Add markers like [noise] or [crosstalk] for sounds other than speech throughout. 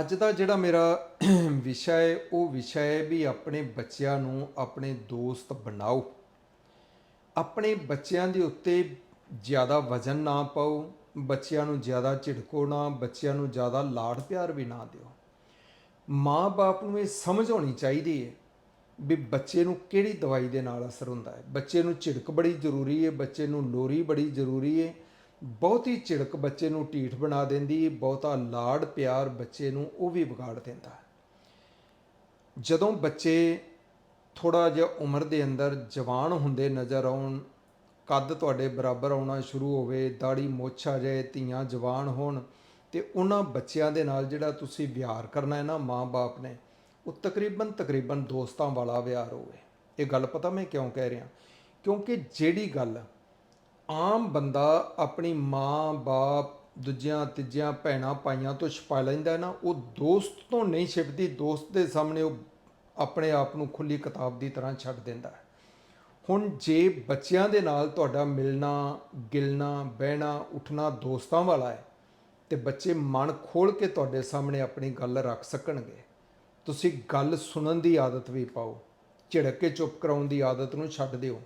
ਅੱਜ ਦਾ ਜਿਹੜਾ ਮੇਰਾ [clears throat] ਵਿਸ਼ਾ ਹੈ, ਉਹ ਵਿਸ਼ਾ ਹੈ ਵੀ ਆਪਣੇ ਬੱਚਿਆਂ ਨੂੰ ਆਪਣੇ ਦੋਸਤ ਬਣਾਓ। ਆਪਣੇ ਬੱਚਿਆਂ ਦੇ ਉੱਤੇ ਜ਼ਿਆਦਾ ਵਜ਼ਨ ਨਾ ਪਾਓ, ਬੱਚਿਆਂ ਨੂੰ ਜ਼ਿਆਦਾ ਝਿੜਕੋ ਨਾ, ਬੱਚਿਆਂ ਨੂੰ ਜ਼ਿਆਦਾ ਲਾਡ ਪਿਆਰ ਵੀ ਨਾ ਦਿਓ। ਮਾਂ-ਬਾਪ ਨੂੰ ਇਹ ਸਮਝ ਹੋਣੀ ਚਾਹੀਦੀ ਹੈ ਵੀ ਬੱਚੇ ਨੂੰ ਕਿਹੜੀ ਦਵਾਈ ਦੇ ਨਾਲ ਅਸਰ ਹੁੰਦਾ ਹੈ। ਬੱਚੇ ਨੂੰ ਝਿੜਕ ਬੜੀ ਜ਼ਰੂਰੀ ਹੈ, ਬੱਚੇ ਨੂੰ ਲੋਰੀ ਬੜੀ ਜ਼ਰੂਰੀ ਹੈ ਬਹੁਤੀ ਝਿੜਕ ਬੱਚੇ ਨੂੰ ਢੀਠ ਬਣਾ ਦਿੰਦੀ, ਬਹੁਤਾ ਲਾਡ ਪਿਆਰ ਬੱਚੇ ਨੂੰ ਉਹ ਵੀ ਵਿਗਾੜ ਦਿੰਦਾ। ਜਦੋਂ ਬੱਚੇ ਥੋੜਾ ਜਿਹਾ ਉਮਰ ਦੇ ਅੰਦਰ ਜਵਾਨ ਹੁੰਦੇ ਨਜ਼ਰ ਆਉਣ, ਕੱਦ ਤੁਹਾਡੇ ਬਰਾਬਰ ਆਉਣਾ ਸ਼ੁਰੂ ਹੋਵੇ ਦਾੜੀ ਮੁੱਛ ਆ ਜਾਏ, ਧੀਆਂ ਜਵਾਨ ਹੋਣ, ਤੇ ਉਹਨਾਂ ਬੱਚਿਆਂ ਦੇ ਨਾਲ ਜਿਹੜਾ ਤੁਸੀਂ ਵਿਹਾਰ ਕਰਨਾ ਹੈ ਨਾ ਮਾਂ-ਬਾਪ ਨੇ, ਉਹ ਤਕਰੀਬਨ ਤਕਰੀਬਨ ਦੋਸਤਾਂ ਵਾਲਾ ਵਿਹਾਰ ਹੋਵੇ। ਇਹ ਗੱਲ ਪਤਾ ਮੈਂ ਕਿਉਂ ਕਹਿ ਰਿਹਾ? ਕਿਉਂਕਿ ਜਿਹੜੀ ਗੱਲ ਆਮ ਬੰਦਾ ਆਪਣੀ ਮਾਂ-ਬਾਪ ਦੂਜਿਆਂ, ਤੀਜਿਆਂ ਭੈਣਾਂ, ਭਾਈਆਂ ਤੋਂ ਛਪਾ ਲੈਂਦਾ ਨਾ, ਉਹ ਦੋਸਤ ਤੋਂ ਨਹੀਂ ਛਿਪਦੀ, ਦੋਸਤ ਦੇ ਸਾਹਮਣੇ ਉਹ ਆਪਣੇ ਆਪ ਨੂੰ ਖੁੱਲੀ ਕਿਤਾਬ ਦੀ ਤਰ੍ਹਾਂ ਛੱਡ ਦਿੰਦਾ ਹੈ। ਹੁਣ ਜੇ ਬੱਚਿਆਂ ਦੇ ਨਾਲ ਤੁਹਾਡਾ ਮਿਲਣਾ, ਗਿਲਣਾ, ਬਹਿਣਾ, ਉੱਠਣਾ ਦੋਸਤਾਂ ਵਾਲਾ ਹੈ, ਤੇ ਬੱਚੇ ਮਨ ਖੋਲ ਕੇ ਤੁਹਾਡੇ ਸਾਹਮਣੇ ਆਪਣੀ ਗੱਲ ਰੱਖ ਸਕਣਗੇ। ਤੁਸੀਂ ਗੱਲ ਸੁਣਨ ਦੀ ਆਦਤ ਵੀ ਪਾਓ, ਝਿੜਕ ਕੇ ਚੁੱਪ ਕਰਾਉਣ ਦੀ ਆਦਤ ਨੂੰ ਛੱਡ ਦਿਓ।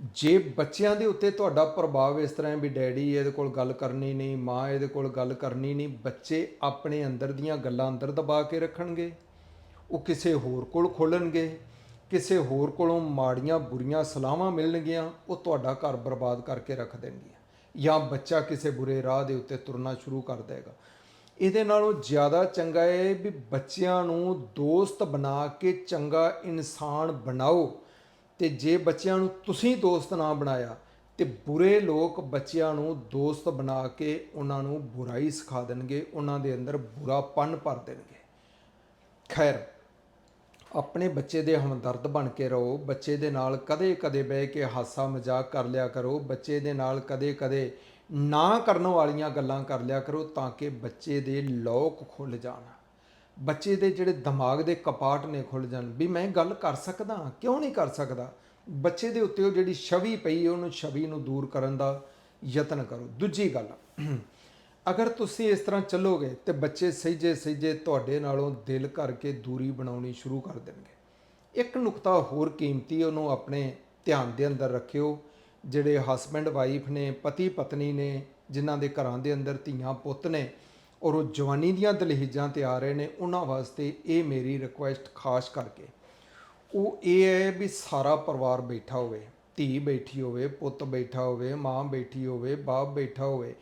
ਜੇ ਬੱਚਿਆਂ ਦੇ ਉੱਤੇ ਤੁਹਾਡਾ ਪ੍ਰਭਾਵ ਇਸ ਤਰ੍ਹਾਂ ਹੈ ਵੀ ਡੈਡੀ ਇਹਦੇ ਕੋਲ ਗੱਲ ਕਰਨੀ ਨਹੀਂ, ਮਾਂ ਇਹਦੇ ਕੋਲ ਗੱਲ ਕਰਨੀ ਨਹੀਂ, ਬੱਚੇ ਆਪਣੇ ਅੰਦਰ ਦੀਆਂ ਗੱਲਾਂ ਅੰਦਰ ਦਬਾ ਕੇ ਰੱਖਣਗੇ, ਉਹ ਕਿਸੇ ਹੋਰ ਕੋਲ ਖੋਲਣਗੇ, ਕਿਸੇ ਹੋਰ ਕੋਲੋਂ ਮਾੜੀਆਂ ਬੁਰੀਆਂ ਸਲਾਹਾਂ ਮਿਲਣਗੀਆਂ, ਉਹ ਤੁਹਾਡਾ ਘਰ ਬਰਬਾਦ ਕਰਕੇ ਰੱਖ ਦੇਣਗੀਆਂ ਜਾਂ ਬੱਚਾ ਕਿਸੇ ਬੁਰੇ ਰਾਹ ਦੇ ਉੱਤੇ ਤੁਰਨਾ ਸ਼ੁਰੂ ਕਰ ਦੇਗਾ। ਇਹਦੇ ਨਾਲੋਂ ਜ਼ਿਆਦਾ ਚੰਗਾ ਹੈ ਵੀ ਬੱਚਿਆਂ ਨੂੰ ਦੋਸਤ ਬਣਾ ਕੇ ਚੰਗਾ ਇਨਸਾਨ ਬਣਾਓ। ਤੇ ਜੇ ਬੱਚਿਆਂ ਨੂੰ ਤੁਸੀਂ ਦੋਸਤ ਨਾ ਬਣਾਇਆ, ਤੇ ਬੁਰੇ ਲੋਕ ਬੱਚਿਆਂ ਨੂੰ ਦੋਸਤ ਬਣਾ ਕੇ ਉਹਨਾਂ ਨੂੰ ਬੁਰਾਈ ਸਿਖਾ ਦੇਣਗੇ, ਉਹਨਾਂ ਦੇ ਅੰਦਰ ਬੁਰਾਪਨ ਭਰ ਦੇਣਗੇ। ਖੈਰ, ਆਪਣੇ ਬੱਚੇ ਦੇ ਹਮਦਰਦ ਬਣ ਕੇ ਰਹੋ, ਬੱਚੇ ਦੇ ਨਾਲ ਕਦੇ-ਕਦੇ ਬਹਿ ਕੇ ਹਾਸਾ ਮਜ਼ਾਕ ਕਰ ਲਿਆ ਕਰੋ, ਬੱਚੇ ਦੇ ਨਾਲ ਕਦੇ-ਕਦੇ ਨਾ ਕਰਨ ਵਾਲੀਆਂ ਗੱਲਾਂ ਕਰ ਲਿਆ ਕਰੋ, ਤਾਂ ਕਿ ਬੱਚੇ ਦੇ ਲੋਕ ਖੁੱਲ ਜਾਣ। ਬੱਚੇ ਦੇ ਜਿਹੜੇ ਦਿਮਾਗ ਦੇ ਕਪਾਟ ਨੇ ਖੁੱਲ ਜਾਣ, ਵੀ ਮੈਂ ਗੱਲ ਕਰ ਸਕਦਾ ਕਿਉਂ ਨਹੀਂ ਕਰ ਸਕਦਾ? ਬੱਚੇ ਦੇ ਉੱਤੇ ਉਹ ਜਿਹੜੀ ਛਵੀ ਪਈ ਉਹਨੂੰ ਛਵੀ ਨੂੰ ਦੂਰ ਕਰਨ ਦਾ ਯਤਨ ਕਰੋ। ਦੂਜੀ ਗੱਲ, ਅਗਰ ਤੁਸੀਂ ਇਸ ਤਰ੍ਹਾਂ ਚੱਲੋਗੇ ਤੇ ਬੱਚੇ ਸਹਿਜੇ ਸਹਿਜੇ ਤੁਹਾਡੇ ਨਾਲੋਂ ਦਿਲ ਕਰਕੇ ਦੂਰੀ ਬਣਾਉਣੀ ਸ਼ੁਰੂ ਕਰ ਦੇਣਗੇ। ਇੱਕ ਨੁਕਤਾ ਹੋਰ ਕੀਮਤੀ ਉਹਨੂੰ ਆਪਣੇ ਧਿਆਨ ਦੇ ਅੰਦਰ ਰੱਖਿਓ। ਜਿਹੜੇ ਹਸਬੈਂਡ ਵਾਈਫ ਨੇ ਪਤੀ ਪਤਨੀ ਨੇ, ਜਿਨ੍ਹਾਂ ਦੇ ਘਰਾਂ ਦੇ ਅੰਦਰ ਧੀਆਂ ਪੁੱਤ ਨੇ ਔਰ ਉਹ ਜਵਾਨੀ ਦੀਆਂ ਦਲਹੀਜਾਂ ਤੇ ਆ ਰਹੇ ਨੇ, ਉਹਨਾਂ ਵਾਸਤੇ ਇਹ ਮੇਰੀ ਰਿਕੁਐਸਟ ਖਾਸ ਕਰਕੇ। ਉਹ ਇਹ ਹੈ ਵੀ ਸਾਰਾ ਪਰਿਵਾਰ ਬੈਠਾ ਹੋਵੇ, ਧੀ ਬੈਠੀ ਹੋਵੇ, ਪੁੱਤ ਬੈਠਾ ਹੋਵੇ, ਮਾਂ ਬੈਠੀ ਹੋਵੇ, ਬਾਪ ਬੈਠਾ ਹੋਵੇ,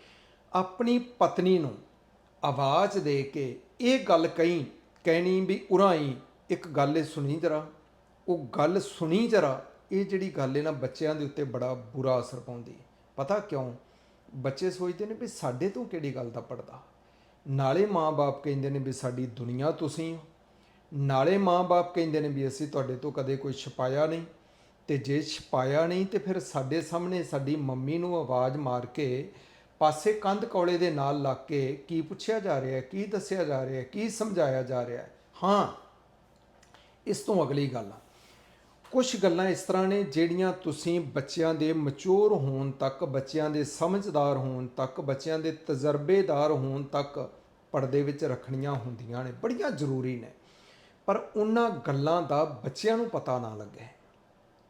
ਆਪਣੀ ਪਤਨੀ ਨੂੰ ਆਵਾਜ਼ ਦੇ ਕੇ ਇਹ ਗੱਲ ਕਹੀ, ਕਹਿਣੀ ਵੀ, ਉਰਾਈ, ਇੱਕ ਗੱਲ ਸੁਣੀ ਜਰਾ। ਉਹ ਗੱਲ ਸੁਣੀ ਜਰਾ, ਇਹ ਜਿਹੜੀ ਗੱਲ ਹੈ ਨਾ ਬੱਚਿਆਂ ਦੇ ਉੱਤੇ ਬੜਾ ਬੁਰਾ ਅਸਰ ਪਾਉਂਦੀ। ਪਤਾ ਕਿਉਂ? ਬੱਚੇ ਸੋਚਦੇ ਨੇ ਵੀ ਸਾਡੇ ਤੋਂ ਕਿਹੜੀ ਗੱਲ ਦਾ ਪੜਦਾ ਨਾਲੇ ਮਾਂ-ਬਾਪ ਕਹਿੰਦੇ ਨੇ ਵੀ ਸਾਡੀ ਦੁਨੀਆ ਤੁਸੀਂ ਹੋ। ਨਾਲੇ ਮਾਂ-ਬਾਪ ਕਹਿੰਦੇ ਨੇ ਵੀ ਅਸੀਂ ਤੁਹਾਡੇ ਤੋਂ ਕਦੇ ਕੋਈ ਛਪਾਇਆ ਨਹੀਂ। ਤੇ ਜੇ ਛਪਾਇਆ ਨਹੀਂ ਤੇ ਫਿਰ ਸਾਡੇ ਸਾਹਮਣੇ ਸਾਡੀ ਮੰਮੀ ਨੂੰ ਆਵਾਜ਼ ਮਾਰ ਕੇ ਪਾਸੇ ਕੰਧ ਕੌਲੇ ਦੇ ਨਾਲ ਲੱਗ ਕੇ ਕੀ ਪੁੱਛਿਆ ਜਾ ਰਿਹਾ ਕੀ ਦੱਸਿਆ ਜਾ ਰਿਹਾ ਕੀ ਸਮਝਾਇਆ ਜਾ ਰਿਹਾ ਹਾਂ? ਇਸ ਤੋਂ ਅਗਲੀ ਗੱਲ ਆ। ਕੁਝ ਗੱਲਾਂ ਇਸ ਤਰ੍ਹਾਂ ਨੇ ਜਿਹੜੀਆਂ ਤੁਸੀਂ ਬੱਚਿਆਂ ਦੇ ਮੈਚੁਰ ਹੋਣ ਤੱਕ, ਬੱਚਿਆਂ ਦੇ ਸਮਝਦਾਰ ਹੋਣ ਤੱਕ, ਬੱਚਿਆਂ ਦੇ ਤਜਰਬੇਦਾਰ ਹੋਣ ਤੱਕ ਪਰਦੇ ਵਿੱਚ ਰੱਖਣੀਆਂ ਹੁੰਦੀਆਂ ਨੇ ਬੜੀਆਂ ਜ਼ਰੂਰੀ ਨੇ ਪਰ ਉਹਨਾਂ ਗੱਲਾਂ ਦਾ ਬੱਚਿਆਂ ਨੂੰ ਪਤਾ ਨਾ ਲੱਗੇ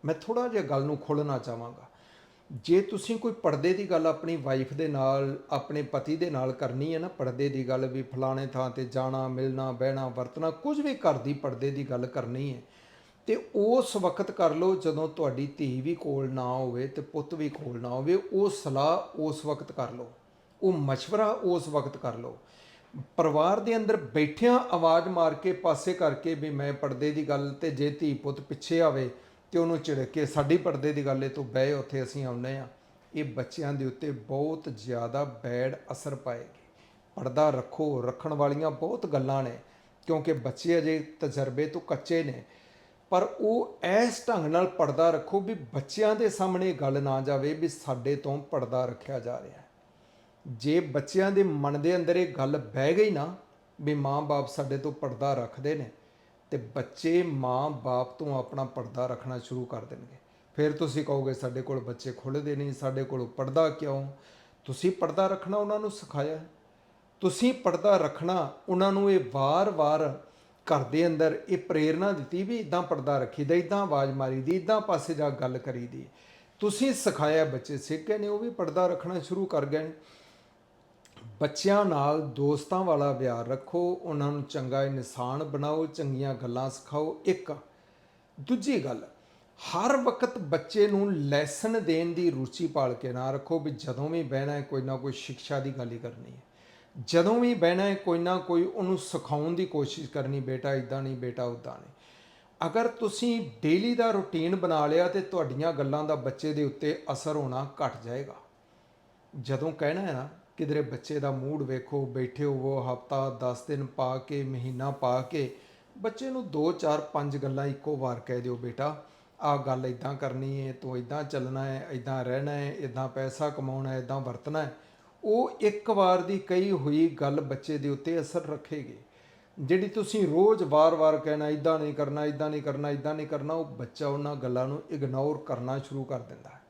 ਮੈਂ ਥੋੜਾ ਜਿਹਾ ਗੱਲ ਨੂੰ ਖੋਲਣਾ ਚਾਹਾਂਗਾ ਜੇ ਤੁਸੀਂ ਕੋਈ ਪਰਦੇ ਦੀ ਗੱਲ ਆਪਣੀ ਵਾਈਫ ਦੇ ਨਾਲ ਆਪਣੇ ਪਤੀ ਦੇ ਨਾਲ ਕਰਨੀ ਹੈ ਨਾ ਪਰਦੇ ਦੀ ਗੱਲ ਵੀ ਫਲਾਣੇ ਥਾਂ ਤੇ ਜਾਣਾ ਮਿਲਣਾ ਬਹਿਣਾ ਵਰਤਣਾ ਕੁਝ ਵੀ ਘਰ ਦੀ ਪਰਦੇ ਦੀ ਗੱਲ ਕਰਨੀ ਹੈ ਤੇ ਉਸ ਵਕਤ ਕਰ ਲਓ ਜਦੋਂ ਤੁਹਾਡੀ ਧੀ ਵੀ ਕੋਲ ਨਾ ਹੋਵੇ ਤੇ ਪੁੱਤ ਵੀ ਕੋਲ ਨਾ ਹੋਵੇ ਉਹ ਸਲਾਹ ਉਸ ਵਕਤ ਕਰ ਲਓ ਉਹ مشورہ ਉਸ ਵਕਤ ਕਰ ਲਓ ਪਰਿਵਾਰ ਦੇ ਅੰਦਰ ਬੈਠਿਆਂ ਆਵਾਜ਼ ਮਾਰ ਕੇ ਪਾਸੇ ਕਰਕੇ ਵੀ ਮੈਂ ਪਰਦੇ ਦੀ ਗੱਲ ਤੇ ਜੇ ਧੀ ਪੁੱਤ ਪਿੱਛੇ ਆਵੇ ਤੇ ਉਹਨੂੰ ਝਿੜਕ ਕੇ ਸਾਡੀ ਪਰਦੇ ਦੀ ਗੱਲ ਏ, ਤੂੰ ਬਹਿ ਉੱਥੇ ਅਸੀਂ ਆਉਨੇ ਆ। ਇਹ ਬੱਚਿਆਂ ਦੇ ਉੱਤੇ ਬਹੁਤ ਜ਼ਿਆਦਾ ਬੈਡ ਅਸਰ ਪਾਏਗੀ। ਪਰਦਾ ਰੱਖੋ, ਰੱਖਣ ਵਾਲੀਆਂ ਬਹੁਤ ਗੱਲਾਂ ਨੇ, ਕਿਉਂਕਿ ਬੱਚੇ ਅਜੇ ਤਜਰਬੇ ਤੋਂ ਕੱਚੇ ਨੇ। ਪਰ ਉਹ ਇਸ ਢੰਗ ਨਾਲ ਪਰਦਾ ਰੱਖੋ ਵੀ ਬੱਚਿਆਂ ਦੇ ਸਾਹਮਣੇ ਗੱਲ ਨਾ ਜਾਵੇ ਵੀ ਸਾਡੇ ਤੋਂ ਪਰਦਾ ਰੱਖਿਆ ਜਾ ਰਿਹਾ ਹੈ। ਜੇ ਬੱਚਿਆਂ ਦੇ ਮਨ ਦੇ ਅੰਦਰ ਇਹ ਗੱਲ ਬਹਿ ਗਈ ਨਾ ਵੀ ਮਾਂ-ਬਾਪ ਸਾਡੇ ਤੋਂ ਪਰਦਾ ਰੱਖਦੇ ਨੇ ਤੇ ਬੱਚੇ ਮਾਂ-ਬਾਪ ਤੋਂ ਆਪਣਾ ਪਰਦਾ ਰੱਖਣਾ ਸ਼ੁਰੂ ਕਰ ਦੇਣਗੇ। ਫਿਰ ਤੁਸੀਂ ਕਹੋਗੇ, ਸਾਡੇ ਕੋਲ ਬੱਚੇ ਖੁੱਲ੍ਹਦੇ ਨਹੀਂ, ਸਾਡੇ ਕੋਲ ਪਰਦਾ ਕਿਉਂ? ਤੁਸੀਂ ਪਰਦਾ ਰੱਖਣਾ ਉਹਨਾਂ ਨੂੰ ਸਿਖਾਇਆ। ਤੁਸੀਂ ਪਰਦਾ ਰੱਖਣਾ ਉਹਨਾਂ ਨੂੰ ਇਹ ਵਾਰ-ਵਾਰ ਘਰ ਦੇ ਅੰਦਰ ਇਹ ਪ੍ਰੇਰਣਾ ਦਿੱਤੀ ਵੀ ਇਦਾਂ ਪਰਦਾ ਰੱਖੀਦਾ, ਇਦਾਂ ਆਵਾਜ਼ ਮਾਰੀਦੀ, ਇਦਾਂ ਪਾਸੇ ਜਾ ਗੱਲ ਕਰੀਦੀ। ਤੁਸੀਂ ਸਿਖਾਇਆ ਬੱਚੇ ਸਿੱਖ ਗਏ ਨੇ, ਉਹ ਵੀ ਪਰਦਾ ਰੱਖਣਾ ਸ਼ੁਰੂ ਕਰ ਗਏ ਨੇ। ਬੱਚਿਆਂ ਨਾਲ ਦੋਸਤਾਂ ਵਾਲਾ ਵਿਹਾਰ ਰੱਖੋ, ਉਹਨਾਂ ਨੂੰ ਚੰਗਾ ਇਨਸਾਨ ਬਣਾਓ, ਚੰਗੀਆਂ ਗੱਲਾਂ ਸਿਖਾਓ। ਇੱਕ, ਦੂਜੀ ਗੱਲ, ਹਰ ਵਕਤ ਬੱਚੇ ਨੂੰ ਲੈਸਨ ਦੇਣ ਦੀ ਰੁਚੀ ਪਾਲ ਕੇ ਨਾ ਰੱਖੋ ਵੀ ਜਦੋਂ ਵੀ ਬਹਿਣਾ ਹੈ, ਕੋਈ ਨਾ ਕੋਈ ਸਿੱਖਿਆ ਦੀ ਗੱਲ ਹੀ ਕਰਨੀ ਹੈ। ਜਦੋਂ ਵੀ ਬਹਿਣਾ ਹੈ, ਕੋਈ ਨਾ ਕੋਈ ਉਹਨੂੰ ਸਿਖਾਉਣ ਦੀ ਕੋਸ਼ਿਸ਼ ਕਰਨੀ, ਬੇਟਾ ਇਦਾਂ ਨਹੀਂ, ਬੇਟਾ ਉਦਾਂ ਨਹੀਂ। ਅਗਰ ਤੁਸੀਂ ਡੇਲੀ ਦਾ ਰੁਟੀਨ ਬਣਾ ਲਿਆ ਤੇ ਤੁਹਾਡੀਆਂ ਗੱਲਾਂ ਦਾ ਬੱਚੇ ਦੇ ਉੱਤੇ ਅਸਰ ਹੋਣਾ ਘਟ ਜਾਏਗਾ। ਜਦੋਂ ਕਹਿਣਾ ਹੈ ਨਾ ਕਿਧਰੇ ਬੱਚੇ ਦਾ ਮੂਡ ਵੇਖੋ, ਬੈਠੇ ਹੋਵੋ, ਹਫਤਾ 10 ਦਿਨ ਪਾ ਕੇ, ਮਹੀਨਾ ਪਾ ਕੇ। ਬੱਚੇ ਨੂੰ 2 4 5 ਗੱਲਾਂ ਇੱਕੋ ਵਾਰ ਕਹਿ ਦਿਓ, ਬੇਟਾ, ਆਹ ਗੱਲ ਇਦਾਂ ਕਰਨੀ ਹੈ ਤੂੰ ਇਦਾਂ ਚੱਲਣਾ ਹੈ ਇਦਾਂ ਰਹਿਣਾ ਹੈ ਇਦਾਂ ਪੈਸਾ ਕਮਾਉਣਾ ਹੈ ਇਦਾਂ ਵਰਤਣਾ ਹੈ ਉਹ ਇੱਕ ਵਾਰ ਦੀ ਕਹੀ ਹੋਈ ਗੱਲ ਬੱਚੇ ਦੇ ਉੱਤੇ ਅਸਰ ਰੱਖੇਗੀ। ਜਿਹੜੀ ਤੁਸੀਂ ਰੋਜ਼ ਵਾਰ-ਵਾਰ ਕਹਿਣਾ ਇਦਾਂ ਨਹੀਂ ਕਰਨਾ ਇਦਾਂ ਨਹੀਂ ਕਰਨਾ ਇਦਾਂ ਨਹੀਂ ਕਰਨਾ, ਉਹ ਬੱਚਾ ਉਹਨਾਂ ਗੱਲਾਂ ਨੂੰ ਇਗਨੋਰ ਕਰਨਾ ਸ਼ੁਰੂ ਕਰ ਦਿੰਦਾ ਹੈ।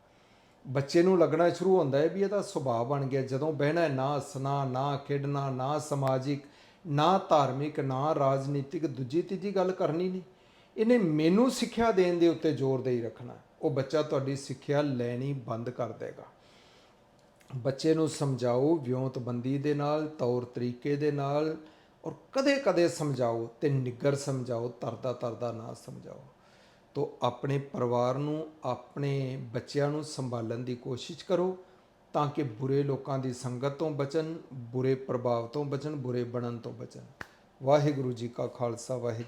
ਬੱਚੇ ਨੂੰ ਲੱਗਣਾ ਸ਼ੁਰੂ ਹੁੰਦਾ ਹੈ ਵੀ ਇਹਦਾ ਸੁਭਾਅ ਬਣ ਗਿਆ। ਜਦੋਂ ਬਹਿਣਾ ਨਾ ਹੱਸਣਾ, ਨਾ ਖੇਡਣਾ, ਨਾ ਸਮਾਜਿਕ, ਨਾ ਧਾਰਮਿਕ, ਨਾ ਰਾਜਨੀਤਿਕ, ਦੂਜੀ, ਤੀਜੀ ਗੱਲ ਕਰਨੀ ਨਹੀਂ। ਇਹਨੇ ਮੈਨੂੰ ਸਿੱਖਿਆ ਦੇਣ ਦੇ ਉੱਤੇ ਜ਼ੋਰ ਦੇ ਹੀ। ਰੱਖਣਾ ਉਹ ਬੱਚਾ ਤੁਹਾਡੀ ਸਿੱਖਿਆ ਲੈਣੀ ਬੰਦ ਕਰ ਦੇਗਾ। ਬੱਚੇ ਨੂੰ ਸਮਝਾਓ ਵਿਉਂਤਬੰਦੀ ਦੇ ਨਾਲ, ਤੌਰ ਤਰੀਕੇ ਦੇ ਨਾਲ, ਔਰ ਕਦੇ-ਕਦੇ ਸਮਝਾਓ ਤੇ ਨਿੱਗਰ ਸਮਝਾਓ ਤਰਦਾ ਤਰਦਾ ਨਾ ਸਮਝਾਓ। ਤੋ ਆਪਣੇ ਪਰਿਵਾਰ ਨੂੰ, ਆਪਣੇ ਬੱਚਿਆਂ ਨੂੰ ਸੰਭਾਲਣ ਦੀ ਕੋਸ਼ਿਸ਼ ਕਰੋ ਤਾਂ ਕਿ ਬੁਰੇ ਲੋਕਾਂ ਦੀ ਸੰਗਤ ਤੋਂ ਬਚਣ, ਬੁਰੇ ਪ੍ਰਭਾਵ ਤੋਂ ਬਚਣ, ਬੁਰੇ ਬਣਨ ਤੋਂ ਬਚਣ। ਵਾਹਿਗੁਰੂ ਜੀ ਕਾ ਖਾਲਸਾ, ਵਾਹਿਗੁਰੂ